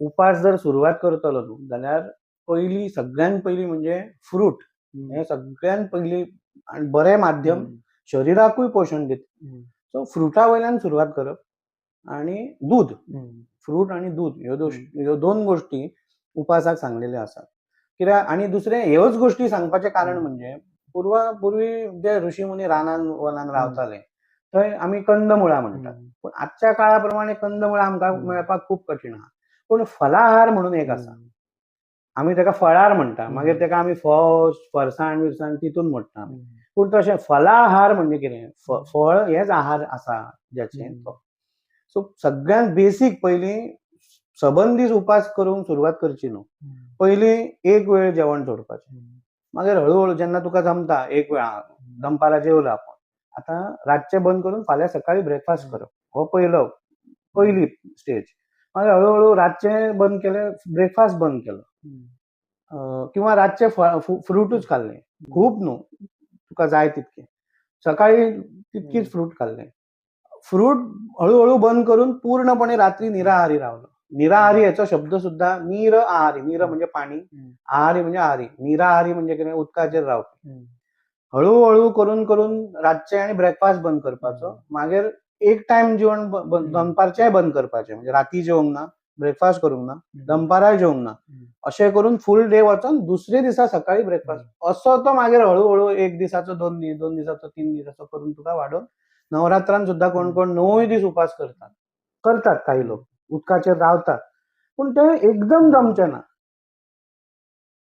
उपास जर सुरवात करतलो न्हू जाल्यार पयली सगळ्यात पयली म्हणजे फ्रूट हे सगळ्यात पयली आनी बरें माध्यम शरिराकूय पोशण दिता. सो फ्रुटा वयल्यान सुरवात करप आनी दूद फ्रूट आनी दूद ह्यो ह्यो दोन गोश्टी उपासाक सांगलेल्यो आसात कित्याक आनी दुसरें ह्योच गोश्टी सांगपाचें कारण म्हणजे पुर्वा पुर्वी जे ऋषी मुनी रानान वनान रावताले थंय आमी कंदमुळां म्हणटात पूण आजच्या काळा प्रमाणे कंदमुळां आमकां मेळपाक खूप कठीण आहा पूण फलाहार म्हणून एक आसा आमी ताका फळार म्हणटा मागीर ताका आमी फळ फरसाण बिरसाण तितून मोडटा पूण तशें फलाहार म्हणजे कितें फळ हेच आहार आसा ज्याचे. तो. सो सगळ्यात बेसीक पयली सबंद दीस उपास करूंक सुरवात करची न्हू पयली एक वेळ जेवण सोडपाचें. मागीर हळूहळू जेन्ना तुका जमता एक वेळ दनपारां जेवलो आपण. आतां रातचें बंद करून फाल्यां सकाळी ब्रेकफास्ट करप हो पयलो पयली स्टेज मागीर हळूहळू रातचें बंद केलें ब्रेकफास्ट बंद केलो. किंवा रातचे फ्रुटूच खाल्ले. खूब न्हू तुका जाय तितके. सकाळी तितकीच फ्रूट खाल्ले. फ्रूट हळूहळू बंद करून पूर्णपणे रात्री निराहारी रावलो. निराहारी याचो शब्द सुद्धा नीर आहारी नीर म्हणजे पाणी आहारी म्हणजे आहारी. निराहारी म्हणजे उदकाचेर रावपी हळूहळू करून करून रातचे आनी ब्रेकफास्ट बंद करपाचो. मागीर एक टायम जेवण. दनपारचेंय बंद करपाचें. म्हणजे राती जेवंक ना ब्रेकफास्ट करूंक ना दनपाराय जेवंक ना. अशें करून फूल डे वचोन दुसरे दिसा सकाळी ब्रेकफास्ट असो तो मागीर हळूहळू एक दिसाचो दोन दीस दोन दिसाचो तीन दिसाचो करून तुका वाडोवन नवरात्रान सुद्धा कोण कोण णवूय दीस उपास करतात. करतात काही लोक. उदकाचेर रावतात. पूण ते एकदम जमचे ना.